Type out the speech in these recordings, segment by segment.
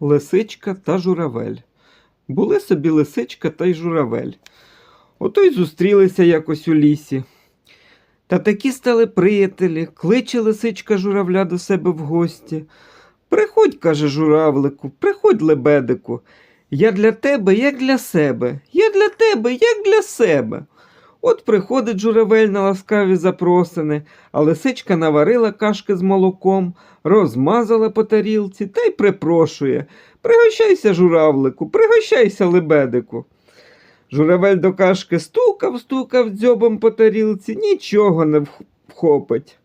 Лисичка та журавель. Були собі лисичка та й журавель. Ото й зустрілися якось у лісі. Та такі стали приятелі, кличе лисичка журавля до себе в гості. Приходь, каже журавлику, приходь, лебедику. Я для тебе, як для себе, я для тебе, як для себе. От приходить журавель на ласкаві запросини, а лисичка наварила кашки з молоком, розмазала по тарілці та й припрошує. Пригощайся, журавлику, пригощайся, лебедику. Журавель до кашки стукав, стукав дзьобом по тарілці, нічого не вхопить.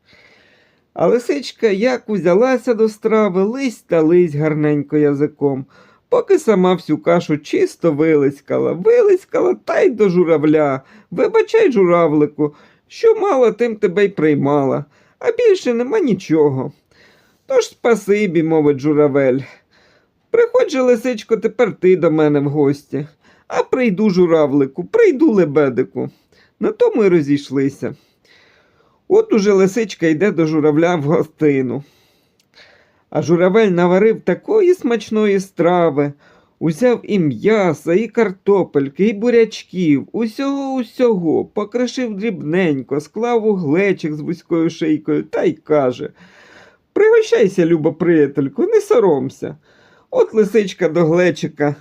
А лисичка як узялася до страви, лись та лись гарненько язиком, поки сама всю кашу чисто вилискала, вилискала та й до журавля. Вибачай, журавлику, що мала, тим тебе й приймала, а більше нема нічого. Тож спасибі, мовить журавель. Приходь же, лисичко, тепер ти до мене в гості. А прийду журавлику, прийду лебедику. На тому й розійшлися. От уже лисичка йде до журавля в гостину. А журавель наварив такої смачної страви, узяв і м'яса, і картопельки, і бурячків, усього усього, покришив дрібненько, склав у глечик з вузькою шийкою та й каже Пригощайся, люба приятелько, не соромся. От лисичка до глечика,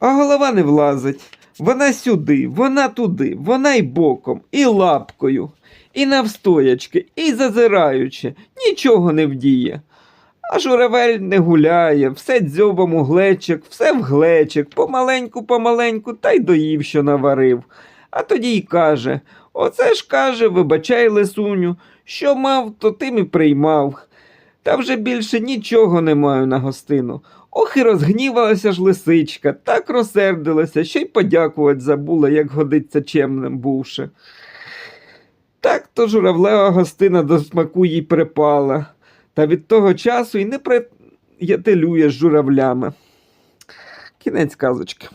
а голова не влазить. Вона сюди, вона туди, вона й боком, і лапкою, і навстоячки, і зазираючи, нічого не вдіє. А журавель не гуляє, все дзьобом у глечик, все в глечик, помаленьку, помаленьку, та й доїв, що наварив. А тоді й каже: Оце ж каже, вибачай, лисуню, що мав, то тим і приймав. Та вже більше нічого не маю на гостину. Ох і розгнівалася ж лисичка, так розсердилася, що й подякувати забула, як годиться чемним бувши. Так то журавлева гостина до смаку їй припала, та від того часу й не приятелює з журавлями. Кінець казочки.